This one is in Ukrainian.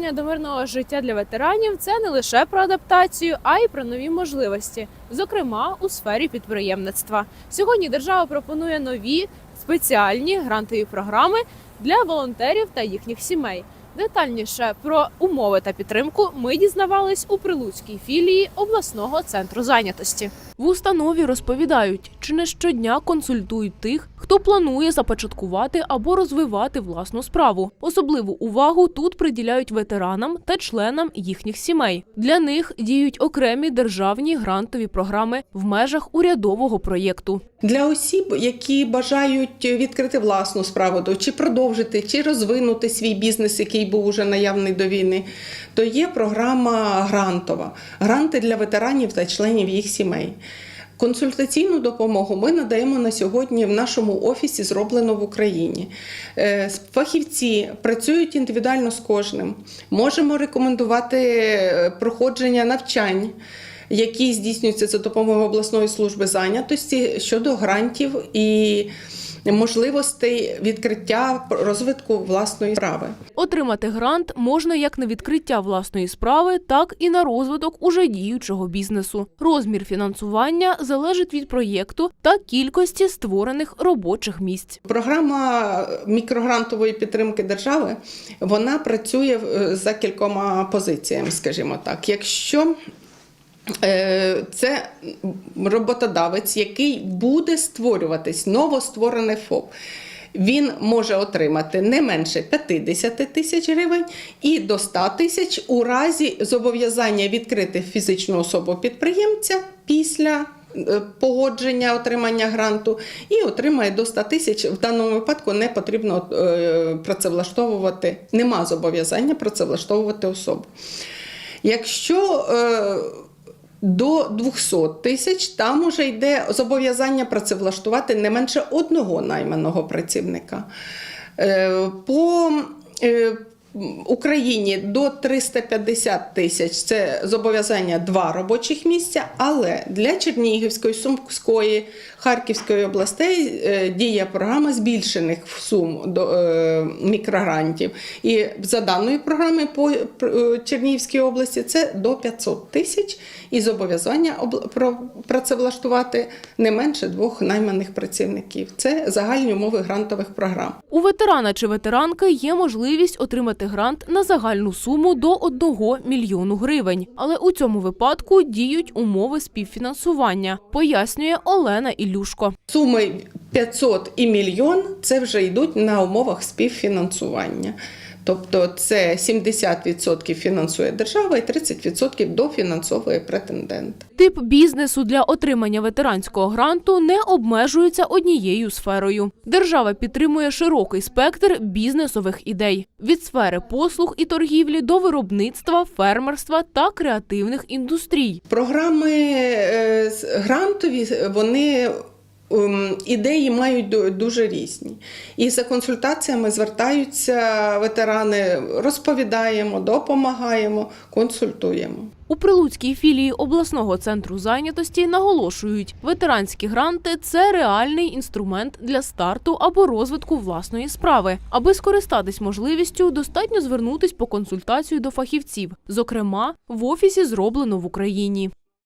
Повернення до мирного життя для ветеранів це не лише про адаптацію, а й про нові можливості, зокрема у сфері підприємництва. Сьогодні держава пропонує нові спеціальні грантові програми для волонтерів та їхніх сімей. Детальніше про умови та підтримку ми дізнавались у прилуцькій філії обласного центру зайнятості. В установі розповідають, чи не щодня консультують тих, хто планує започаткувати або розвивати власну справу. Особливу увагу тут приділяють ветеранам та членам їхніх сімей. Для них діють окремі державні грантові програми в межах урядового проєкту. Для осіб, які бажають відкрити власну справу, то чи продовжити, чи розвинути свій бізнес, який був уже наявний до війни, то є програма грантова. Гранти для ветеранів та членів їх сімей. Консультаційну допомогу ми надаємо на сьогодні в нашому офісі, зроблено в Україні. Е, Фахівці працюють індивідуально з кожним. Можемо рекомендувати е, проходження навчань які здійснюються за допомогою обласної служби зайнятості щодо грантів і можливостей відкриття розвитку власної справи. Отримати грант можна як на відкриття власної справи, так і на розвиток уже діючого бізнесу. Розмір фінансування залежить від проєкту та кількості створених робочих місць. Програма мікрогрантової підтримки держави вона працює е, за кількома позиціями, скажімо так. Якщо це роботодавець, який буде створюватись новостворений ФОП. Він може отримати не менше 50 тисяч гривень і до 100 тисяч у разі зобов'язання відкрити фізичну особу підприємця після е, погодження отримання гранту і отримає до 100 тисяч. В даному випадку не потрібно е, працевлаштовувати, нема зобов'язання працевлаштовувати особу. Якщо е, до 200 тисяч там уже йде зобов'язання працевлаштувати не менше одного найманого працівника. Е, По е, Україні до 350 тисяч це зобов'язання два робочих місця, але для Чернігівської, Сумської, Харківської областей е, діє програма збільшених сум до е, мікрогрантів. І за даною програмою по е, Чернігівській області це до 500 тисяч і зобов'язання працевлаштувати не менше двох найманих працівників. Це загальні умови грантових програм. У ветерана чи ветеранки є можливість отримати грант на загальну суму до 1 мільйону гривень. Але у цьому випадку діють умови співфінансування, пояснює Олена Ілюшко. Суми 500 і мільйон це вже йдуть на умовах співфінансування. Тобто це 70% фінансує держава і 30% дофінансовує претендент. Тип бізнесу для отримання ветеранського гранту не обмежується однією сферою. Держава підтримує широкий спектр бізнесових ідей від сфери послуг і торгівлі до виробництва, фермерства та креативних індустрій. Програми е, грантові вони ідеї мають ду- дуже різні. І за консультаціями звертаються ветерани, розповідаємо, допомагаємо, консультуємо. У прилуцькій філії обласного центру зайнятості наголошують, ветеранські гранти це реальний інструмент для старту або розвитку власної справи. Аби скористатись можливістю, достатньо звернутись по консультацію до фахівців. Зокрема, в офісі зроблено в Україні.